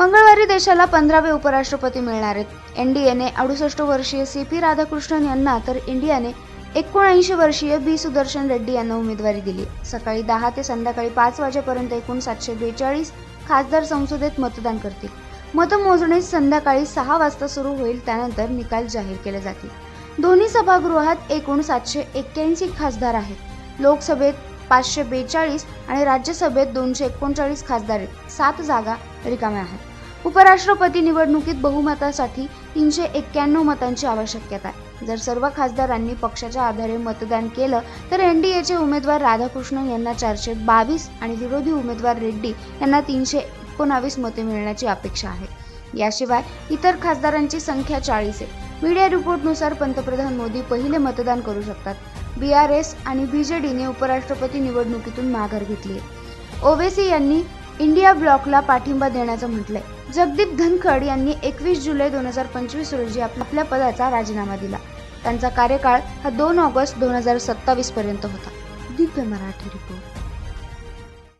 मंगळवारी देशाला पंधरावे उपराष्ट्रपती मिळणार आहेत. एनडीएने अडुसष्ट वर्षीय सी पी राधाकृष्णन यांना तर इंडियाने एकोणऐंशी वर्षीय बी सुदर्शन रेड्डी यांना उमेदवारी दिली सकाळी दहा ते संध्याकाळी पाच वाजेपर्यंत एकूण सातशे बेचाळीस खासदार संसदेत मतदान करतील. मतमोजणी संध्याकाळी सहा वाजता सुरू होईल त्यानंतर निकाल जाहीर केले जातील. दोन्ही सभागृहात एकूण सातशे एक्क्याऐंशी खासदार आहेत. लोकसभेत पाचशे बेचाळीस आणि राज्यसभेत दोनशे एकोणचाळीस खासदार आहेत. सात जागा रिकाम्या आहेत. उपराष्ट्रपती निवडणुकीत बहुमतासाठी तीनशे एक्क्याण्णव मतांची आवश्यकता आहे. जर सर्व खासदारांनी पक्षाच्या आधारे मतदान केलं तर एनडीएचे उमेदवार राधाकृष्णन यांना चारशे बावीस आणि विरोधी उमेदवार रेड्डी यांना तीनशे एकोणावीस मते मिळण्याची अपेक्षा आहे. याशिवाय इतर खासदारांची संख्या चाळीस आहे. मीडिया रिपोर्टनुसार पंतप्रधान मोदी पहिले मतदान करू शकतात. बी आर एस आणि बी जे डीने उपराष्ट्रपती निवडणुकीतून माघार घेतली आहे. ओवेसी यांनी इंडिया ब्लॉकला पाठिंबा देण्याचं म्हटलंय. जगदीप धनखड यांनी एकवीस जुलै दोन हजार पंचवीस रोजी आपल्या पदाचा राजीनामा दिला. त्यांचा कार्यकाळ हा दोन ऑगस्ट दोन हजार सत्तावीस पर्यंत होता. दिव्य मराठी रिपोर्ट